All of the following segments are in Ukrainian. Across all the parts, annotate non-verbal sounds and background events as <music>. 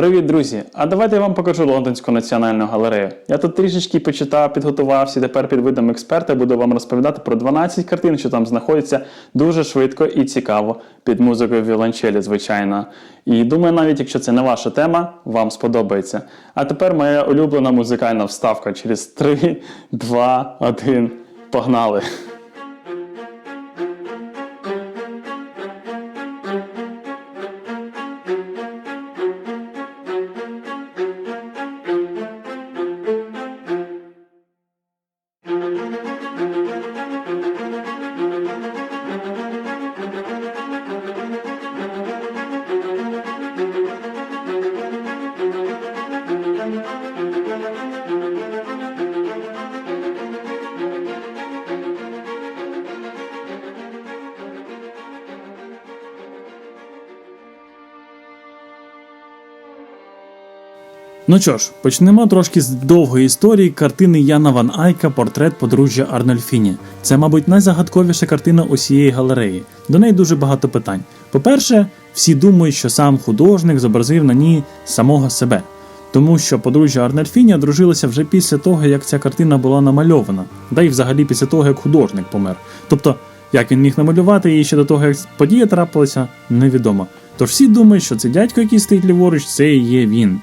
Привіт, друзі! А давайте я вам покажу Лондонську національну галерею. Я тут трішечки почитав, підготувався. Тепер під видом експерта буду вам розповідати про 12 картин, що там знаходяться дуже швидко і цікаво під музикою віолончелі, звичайно. І думаю, навіть якщо це не ваша тема, вам сподобається. А тепер моя улюблена музикальна вставка через 3, 2, 1. Погнали! Ну що ж, почнемо трошки з довгої історії картини Яна Ван Айка Портрет подружжя Арнольфіні. Це, мабуть, найзагадковіша картина усієї галереї. До неї дуже багато питань. По-перше, всі думають, що сам художник зобразив на ній самого себе, тому що подружжя Арнольфіні одружилися вже після того, як ця картина була намальована, да й взагалі після того, як художник помер. Тобто, як він міг намалювати її ще до того, як подія трапилася, невідомо. Тож всі думають, що цей дядько, який стоїть ліворуч, це і є він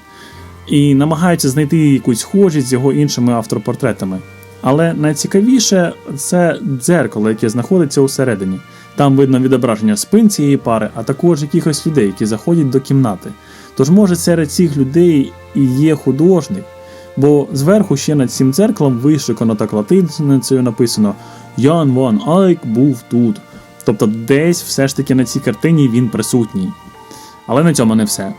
і намагаються знайти якусь схожість з його іншими автопортретами. Але найцікавіше це дзеркало, яке знаходиться усередині. Там видно відображення спин цієї пари, а також якихось людей, які заходять до кімнати. Тож, може, серед цих людей і є художник, бо зверху ще над цим дзеркалом вишикано так латиницею написано Ян Ван Айк був тут. Тобто десь все ж таки на цій картині він присутній. Але на цьому не все.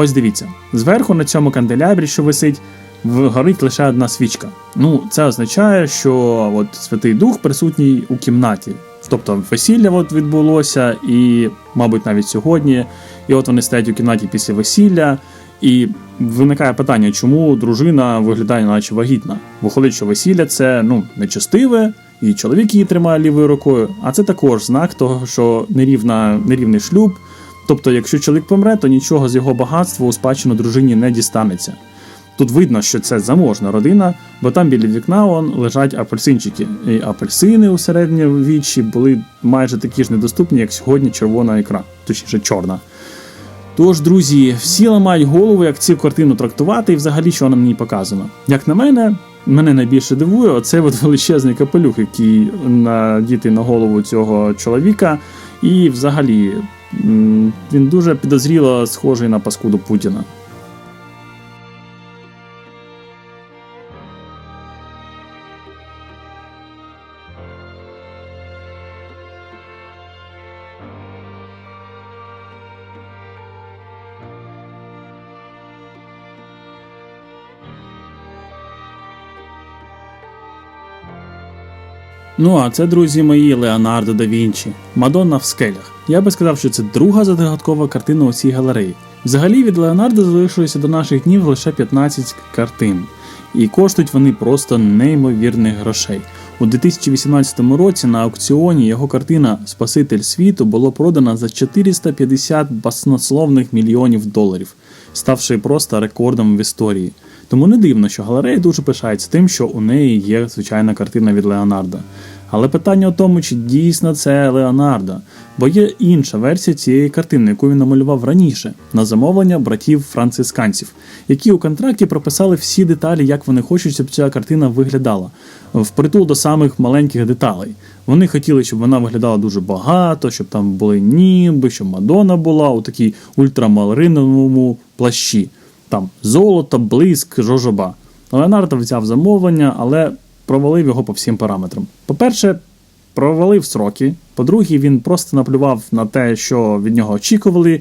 Ось дивіться, зверху на цьому канделябрі, що висить, горить лише одна свічка. Ну, це означає, що от Святий Дух присутній у кімнаті. Тобто весілля от відбулося, і, мабуть, навіть сьогодні. І от вони стоять у кімнаті після весілля. І виникає питання, чому дружина виглядає, наче вагітна. Виходить, що весілля це ну, нечестиве, і чоловік її тримає лівою рукою, а це також знак того, що нерівна, нерівний шлюб. Тобто, якщо чоловік помре, то нічого з його багатства у спадщину дружині не дістанеться. Тут видно, що це заможна родина, бо там біля вікна он лежать апельсинчики. І апельсини у середньовіччі були майже такі ж недоступні, як сьогодні червона ікра, точніше чорна. Тож, друзі, всі ламають голову, як цю картину трактувати і взагалі, що на ній показано. Як на мене, мене найбільше дивує оцей от <laughs> величезний капелюх, який надітий на голову цього чоловіка, і взагалі він дуже підозріло схожий на паскуду Путіна. Ну а це, друзі мої, Леонардо да Вінчі, Мадонна в скелях. Я би сказав, що це друга загадкова картина у цій галереї. Взагалі від Леонардо залишилося до наших днів лише 15 картин, і коштують вони просто неймовірних грошей. У 2018 році на аукціоні його картина Спаситель світу було продано за 450 баснословних мільйонів доларів, ставши просто рекордом в історії. Тому не дивно, що галерея дуже пишається тим, що у неї є звичайна картина від Леонардо. Але питання у тому, чи дійсно це Леонардо, бо є інша версія цієї картини, яку він намалював раніше, на замовлення братів францисканців, які у контракті прописали всі деталі, як вони хочуть, щоб ця картина виглядала, впритул до самих маленьких деталей. Вони хотіли, щоб вона виглядала дуже багато, щоб там були ніби, щоб Мадонна була у такій ультрамалиновому плащі. Там золото, блиск, жожоба. Леонардо взяв замовлення, але провалив його по всім параметрам. По-перше, провалив сроки. По-друге, він просто наплював на те, що від нього очікували.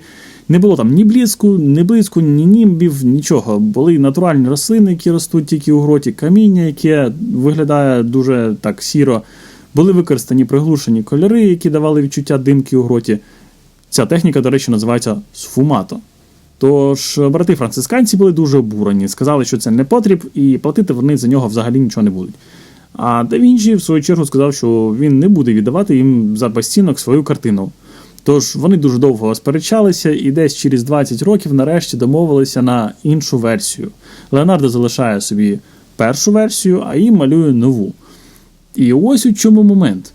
Не було там ні блиску, ні блиску, ні німбів, нічого. Були натуральні рослини, які ростуть тільки у гроті, каміння, яке виглядає дуже так сіро. Були використані приглушені кольори, які давали відчуття димки у гроті. Ця техніка, до речі, називається сфумато. Тож брати францисканці були дуже обурені, сказали, що це не потріб, і платити вони за нього взагалі нічого не будуть. А Да Вінчі, в свою чергу, сказав, що він не буде віддавати їм за безцінок свою картину. Тож вони дуже довго сперечалися і десь через 20 років нарешті домовилися на іншу версію. Леонардо залишає собі першу версію, а їм малює нову. І ось у чому момент.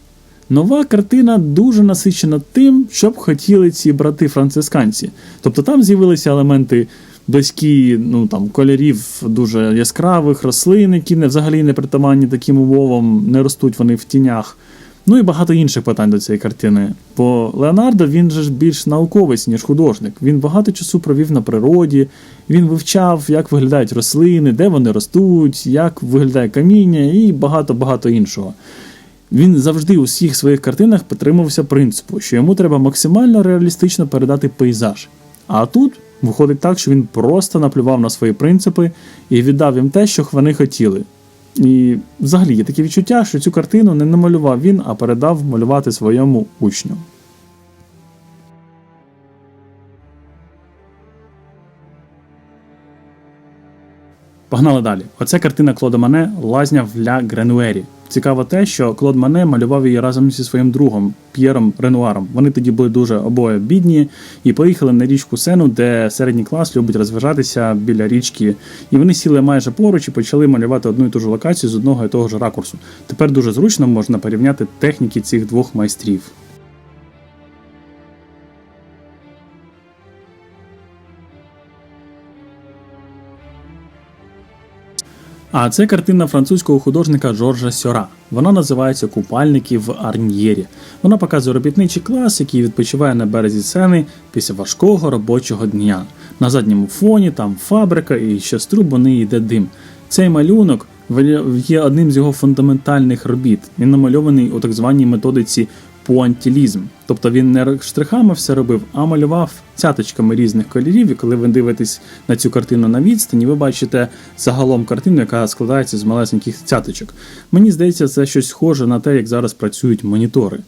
Нова картина дуже насичена тим, що б хотіли ці брати францисканці. Тобто там з'явилися елементи близькі ну, там, кольорів дуже яскравих, рослин, які не, взагалі не притаманні таким умовам, не ростуть вони в тінях. Ну і багато інших питань до цієї картини. Бо Леонардо він же ж більш науковець, ніж художник. Він багато часу провів на природі, він вивчав, як виглядають рослини, де вони ростуть, як виглядає каміння і багато-багато іншого. Він завжди у всіх своїх картинах підтримувався принципу, що йому треба максимально реалістично передати пейзаж. А тут виходить так, що він просто наплював на свої принципи і віддав їм те, що вони хотіли. І взагалі є таке відчуття, що цю картину не намалював він, а передав малювати своєму учню. Погнали далі. Оце картина Клода Мане Лазня в Ля Гренуері. Цікаво те, що Клод Мане малював її разом зі своїм другом П'єром Ренуаром. Вони тоді були дуже обоє бідні і поїхали на річку Сену, де середній клас любить розважатися біля річки. І вони сіли майже поруч і почали малювати одну і ту ж локацію з одного і того ж ракурсу. Тепер дуже зручно можна порівняти техніки цих двох майстрів. А це картина французького художника Жоржа Сьора. Вона називається Купальники в Арньєрі. Вона показує робітничий клас, який відпочиває на березі сцени після важкого робочого дня. На задньому фоні там фабрика і ще з трубони йде дим. Цей малюнок є одним з його фундаментальних робіт. Він намальований у так званій методиці пуантілізм. Тобто він не штрихами все робив, а малював цяточками різних кольорів. І коли ви дивитесь на цю картину на відстані, ви бачите загалом картину, яка складається з малесеньких цяточок. Мені здається, це щось схоже на те, як зараз працюють монітори.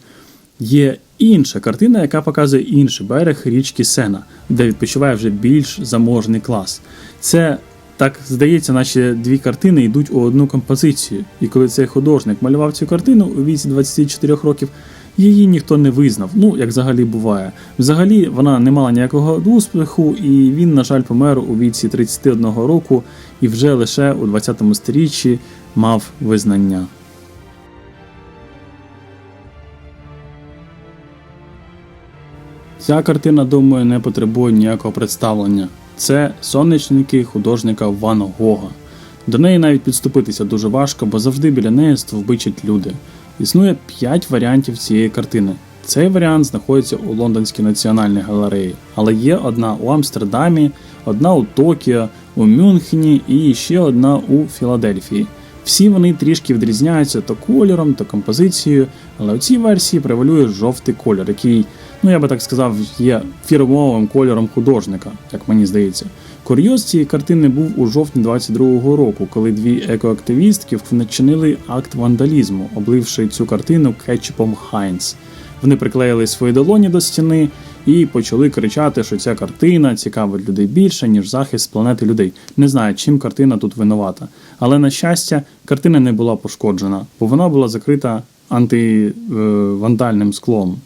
Є інша картина, яка показує інший берег річки Сена, де відпочиває вже більш заможний клас. Це так здається, наші дві картини йдуть у одну композицію. І коли цей художник малював цю картину у віці 24 років, її ніхто не визнав. Ну як взагалі буває. Взагалі вона не мала ніякого успіху, і він, на жаль, помер у віці 31 року і вже лише у 20 сторіччі мав визнання. Ця картина, думаю, не потребує ніякого представлення. Це сонячники художника Ван Гога. До неї навіть підступитися дуже важко, бо завжди біля неї стовбичать люди. Існує 5 варіантів цієї картини. Цей варіант знаходиться у Лондонській національній галереї, але є одна у Амстердамі, одна у Токіо, у Мюнхені і ще одна у Філадельфії. Всі вони трішки відрізняються то кольором, то композицією, але у цій версії превалює жовтий кольор, який, ну я би так сказав, є фірмовим кольором художника, як мені здається. Курйоз цієї картини був у жовтні 22-го року, коли дві екоактивістки вчинили акт вандалізму, обливши цю картину кетчупом Хайнс. Вони приклеїли свої долоні до стіни і почали кричати, що ця картина цікавить людей більше, ніж захист планети людей. Не знаю, чим картина тут винувата. Але на щастя, картина не була пошкоджена, бо вона була закрита антивандальним склом.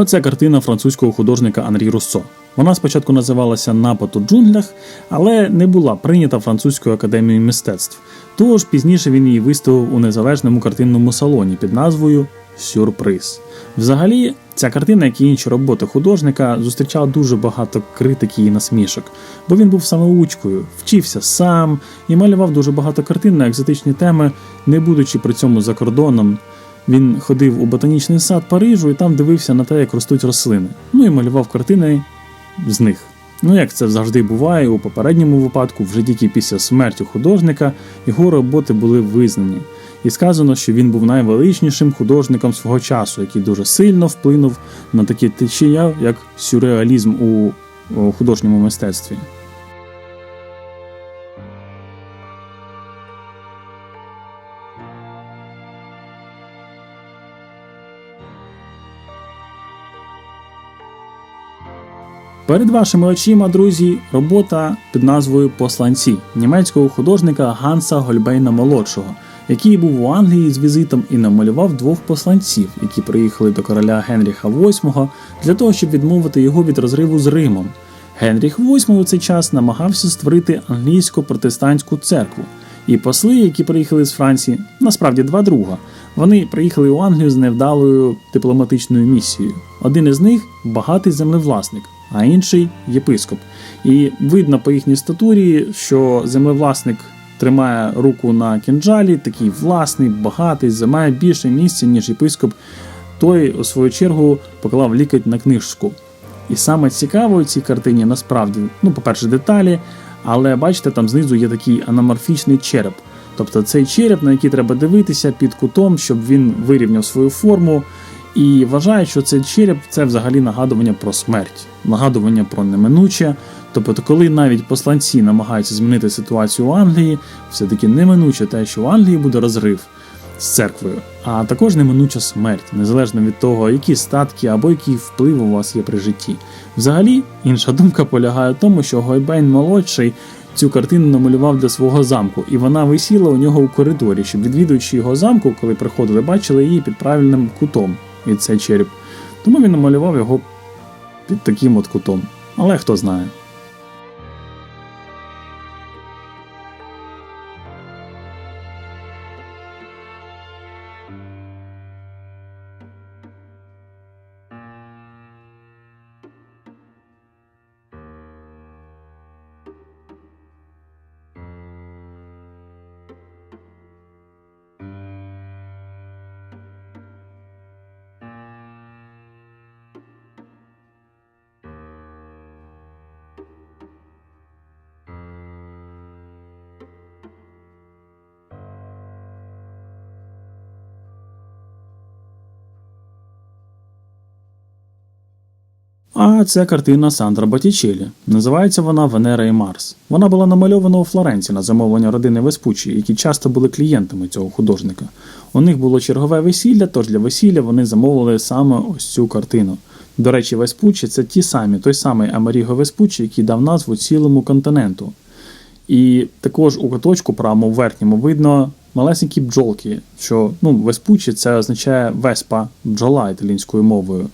Оце картина французького художника Анрі Руссо. Вона спочатку називалася Напад у джунглях, але не була прийнята французькою академією мистецтв. Тож пізніше він її виставив у незалежному картинному салоні під назвою Сюрприз. Взагалі, ця картина, як і інші роботи художника, зустрічала дуже багато критики і насмішок, бо він був самоучкою, вчився сам і малював дуже багато картин на екзотичні теми, не будучи при цьому за кордоном. Він ходив у ботанічний сад Парижу і там дивився на те, як ростуть рослини. Ну і малював картини з них. Ну, як це завжди буває, у попередньому випадку, вже тільки після смерті художника його роботи були визнані. І сказано, що він був найвеличнішим художником свого часу, який дуже сильно вплинув на такі течія, як сюрреалізм у художньому мистецтві. Перед вашими очима, друзі, робота під назвою Посланці німецького художника Ганса Гольбейна молодшого, який був у Англії з візитом і намалював двох посланців, які приїхали до короля Генріха VIII для того, щоб відмовити його від розриву з Римом. Генріх VIII у цей час намагався створити англійську протестантську церкву. І посли, які приїхали з Франції, насправді два друга. Вони приїхали у Англію з невдалою дипломатичною місією. Один із них багатий землевласник, а інший єпископ. І видно по їхній статурі, що землевласник тримає руку на кінджалі, такий власний, багатий, займає більше місця, ніж єпископ. Той, у свою чергу, поклав лікать на книжку. І саме цікаво у цій картині насправді, ну, по-перше, деталі, але бачите, там знизу є такий аноморфічний череп. Тобто цей череп, на який треба дивитися під кутом, щоб він вирівняв свою форму. І вважаю, що цей череп це взагалі нагадування про смерть, нагадування про неминуче. Тобто, коли навіть посланці намагаються змінити ситуацію у Англії, все-таки неминуче те, що у Англії буде розрив з церквою, а також неминуча смерть, незалежно від того, які статки або який вплив у вас є при житті. Взагалі, інша думка полягає в тому, що Гойбейн молодший цю картину намалював для свого замку, і вона висіла у нього у коридорі, щоб відвідуючи його замку, коли приходили, бачили її під правильним кутом від цей череп. Тому він намалював його під таким от кутом. Але хто знає. А це картина Сандра Боттічелі. Називається вона Венера і Марс. Вона була намальована у Флоренції на замовлення родини Веспуччі, які часто були клієнтами цього художника. У них було чергове весілля, тож для весілля вони замовили саме ось цю картину. До речі, Веспуччі – це ті самі, той самий Амеріго Веспуччі, який дав назву цілому континенту. І також у куточку правому верхньому видно малесенькі бджолки, що ну, Веспуччі це означає веспа бджола італійською мовою.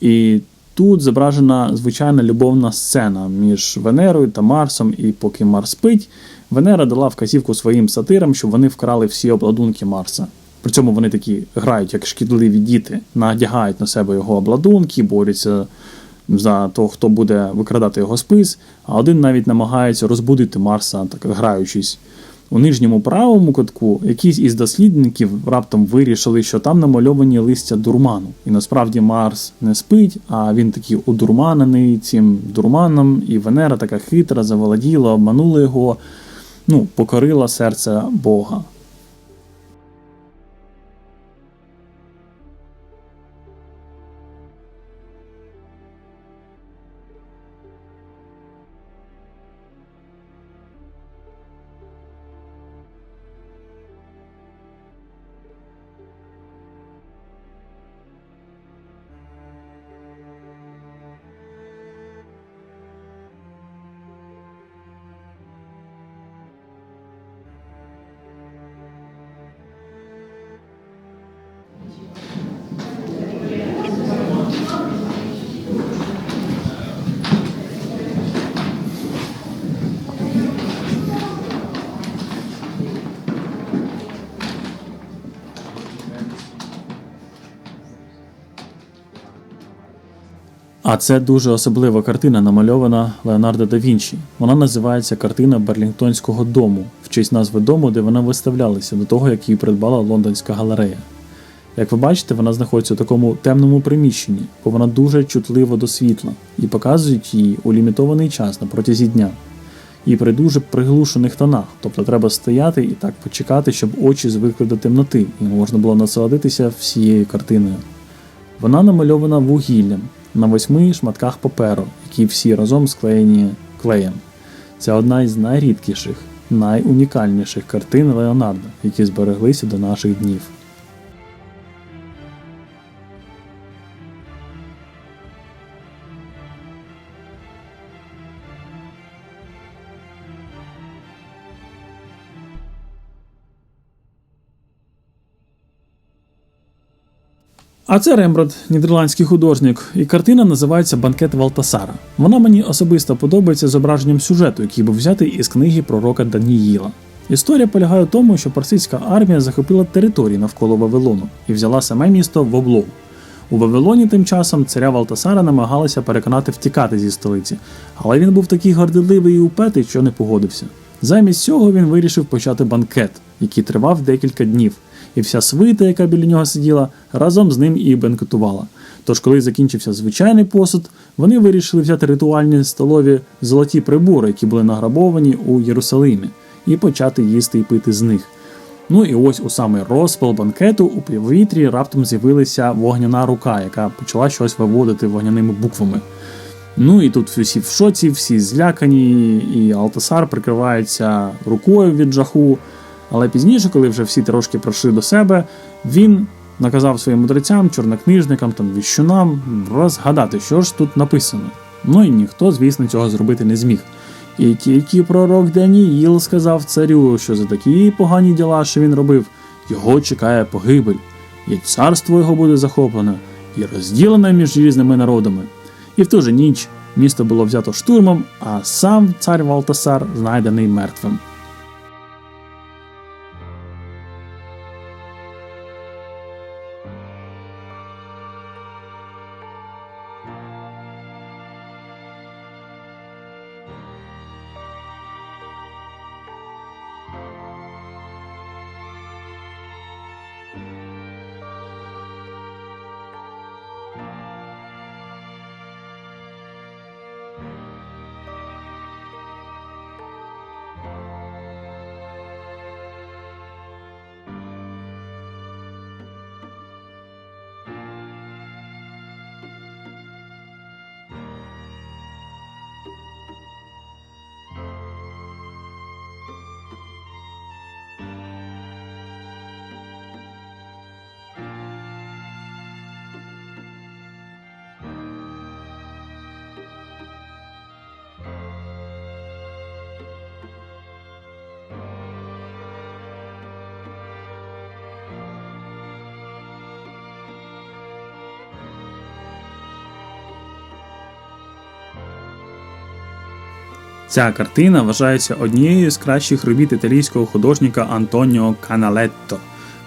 І Тут зображена звичайна любовна сцена між Венерою та Марсом, і поки Марс спить, Венера дала вказівку своїм сатирам, щоб вони вкрали всі обладунки Марса. При цьому вони такі грають, як шкідливі діти, надягають на себе його обладунки, борються за того, хто буде викрадати його спис, а один навіть намагається розбудити Марса, так граючись. У нижньому правому кутку якісь із дослідників раптом вирішили, що там намальовані листя дурману. І насправді Марс не спить, а він такий удурманений цим дурманом, і Венера така хитра, заволоділа, обманула його, ну, покорила серце Бога. А це дуже особлива картина, намальована Леонардо да Вінчі. Вона називається Картина Берлінгтонського дому, в честь назви дому, де вона виставлялася до того, як її придбала лондонська галерея. Як ви бачите, вона знаходиться у такому темному приміщенні, бо вона дуже чутлива до світла і показують її у лімітований час на протязі дня. І при дуже приглушених тонах, тобто треба стояти і так почекати, щоб очі звикли до темноти, і можна було насолодитися всією картиною. Вона намальована вугіллям на восьми шматках паперу, які всі разом склеєні клеєм. Це одна із найрідкіших, найунікальніших картин Леонардо, які збереглися до наших днів. А це Рембрандт, нідерландський художник, і картина називається Банкет Валтасара. Вона мені особисто подобається зображенням сюжету, який був взятий із книги пророка Даніїла. Історія полягає в тому, що персидська армія захопила території навколо Вавилону і взяла саме місто в облогу. У Вавилоні тим часом царя Валтасара намагалися переконати втікати зі столиці, але він був такий горделивий і упетий, що не погодився. Замість цього він вирішив почати банкет, який тривав декілька днів, і вся свита, яка біля нього сиділа, разом з ним і бенкетувала. Тож, коли закінчився звичайний посуд, вони вирішили взяти ритуальні столові золоті прибори, які були награбовані у Єрусалимі, і почати їсти і пити з них. Ну і ось у самий розпал банкету у повітрі раптом з'явилася вогняна рука, яка почала щось виводити вогняними буквами. Ну і тут всі в шоці, всі злякані, і Алтасар прикривається рукою від жаху. Але пізніше, коли вже всі трошки пройшли до себе, він наказав своїм мудрецям, чорнокнижникам, там, віщунам розгадати, що ж тут написано. Ну і ніхто, звісно, цього зробити не зміг. І тільки пророк Даніїл сказав царю, що за такі погані діла, що він робив, його чекає погибель, і царство його буде захоплене і розділене між різними народами. І в ту же ніч місто було взято штурмом, а сам цар Валтасар знайдений мертвим. Ця картина вважається однією з кращих робіт італійського художника Антоніо Каналетто.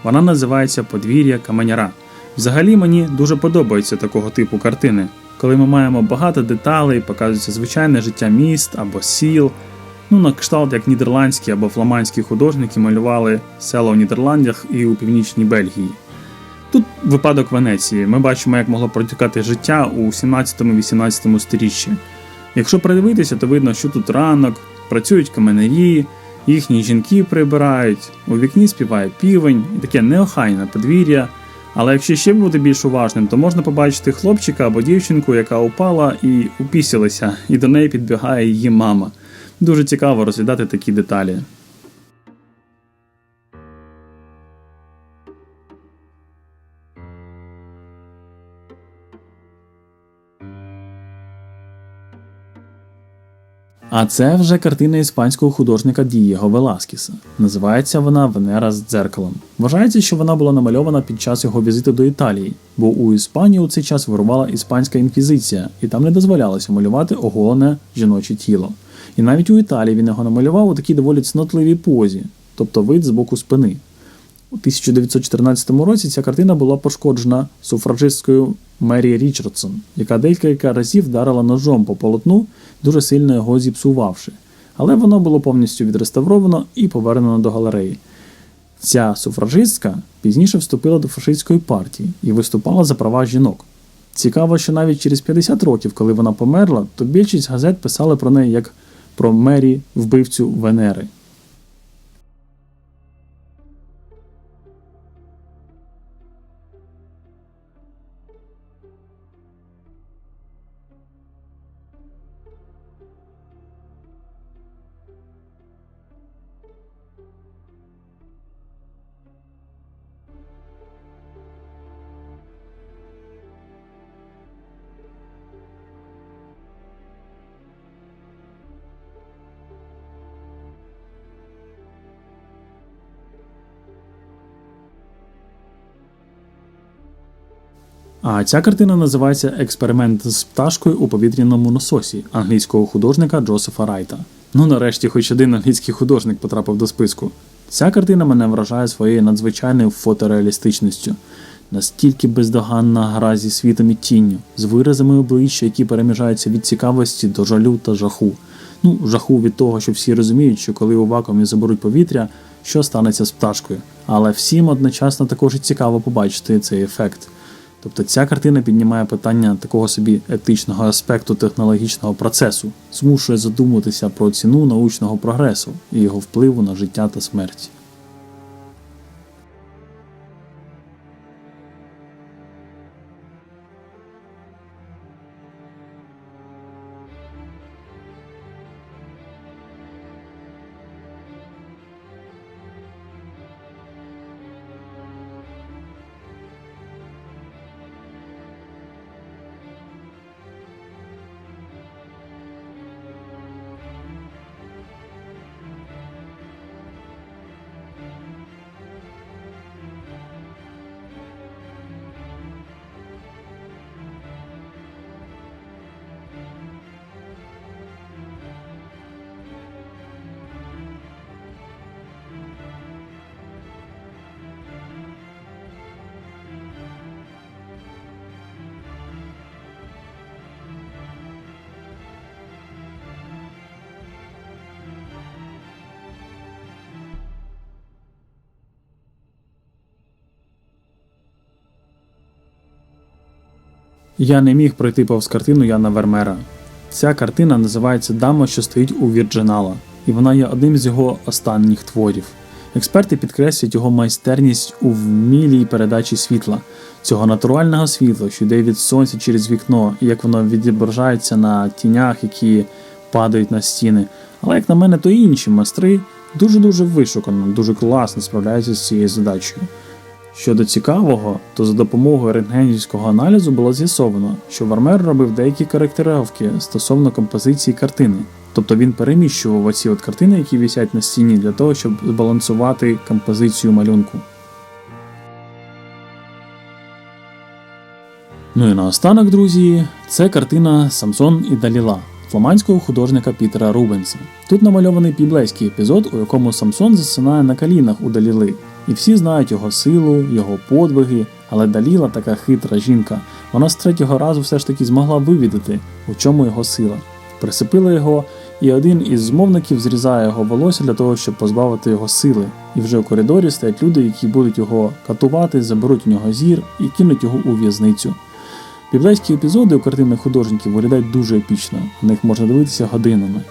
Вона називається Подвір'я Каменяра. Взагалі мені дуже подобаються такого типу картини, коли ми маємо багато деталей, показується звичайне життя міст або сіл. Ну, на кшталт, як нідерландські або фламандські художники малювали села в Нідерландах і у північній Бельгії. Тут випадок Венеції. Ми бачимо, як могло протікати життя у 17-18 сторіччі. Якщо придивитися, то видно, що тут ранок, працюють каменарі, їхні жінки прибирають, у вікні співає півень і таке неохайне подвір'я. Але якщо ще бути більш уважним, то можна побачити хлопчика або дівчинку, яка упала і упісілася, і до неї підбігає її мама. Дуже цікаво розглядати такі деталі. А це вже картина іспанського художника Дієго Веласкіса. Називається вона Венера з дзеркалом. Вважається, що вона була намальована під час його візиту до Італії, бо у Іспанії у цей час вирувала іспанська інквізиція, і там не дозволялося малювати оголене жіноче тіло. І навіть у Італії він його намалював у такій доволі цнотливій позі, тобто вид з боку спини. У 1914 році ця картина була пошкоджена суфражисткою Мері Річардсон, яка декілька разів вдарила ножом по полотну, дуже сильно його зіпсувавши. Але воно було повністю відреставровано і повернено до галереї. Ця суфражистка пізніше вступила до фашистської партії і виступала за права жінок. Цікаво, що навіть через 50 років, коли вона померла, то більшість газет писали про неї як про Мері вбивцю Венери. А ця картина називається Експеримент з пташкою у повітряному насосі англійського художника Джосефа Райта. Ну нарешті, хоч один англійський художник потрапив до списку. Ця картина мене вражає своєю надзвичайною фотореалістичністю. Настільки бездоганна гра зі світом і тінню, з виразами обличчя, які переміжаються від цікавості до жалю та жаху. Ну, жаху від того, що всі розуміють, що коли у вакуумі заберуть повітря, що станеться з пташкою. Але всім одночасно також і цікаво побачити цей ефект. Тобто ця картина піднімає питання такого собі етичного аспекту технологічного процесу, змушує задуматися про ціну научного прогресу і його впливу на життя та смерть. Я не міг пройти повз картину Яна Вермера. Ця картина називається Дама, що стоїть у Вірджинала, і вона є одним з його останніх творів. Експерти підкреслюють його майстерність у вмілій передачі світла, цього натурального світла, що йде від сонця через вікно, і як воно відображається на тінях, які падають на стіни. Але як на мене, то інші майстри дуже-дуже вишукано, дуже класно справляються з цією задачею. Щодо цікавого, то за допомогою рентгенівського аналізу було з'ясовано, що Вармер робив деякі коректировки стосовно композиції картини. Тобто він переміщував оці от картини, які висять на стіні, для того, щоб збалансувати композицію малюнку. Ну і наостанок, друзі, це картина Самсон і Даліла фламандського художника Пітера Рубенса. Тут намальований біблейський епізод, у якому Самсон засинає на колінах у Даліли. І всі знають його силу, його подвиги, але Даліла така хитра жінка. Вона з третього разу все ж таки змогла вивідати, у чому його сила. Присипила його, і один із змовників зрізає його волосся для того, щоб позбавити його сили. І вже у коридорі стоять люди, які будуть його катувати, заберуть у нього зір і кинуть його у в'язницю. Біблейські епізоди у картинних художників виглядають дуже епічно, на них можна дивитися годинами.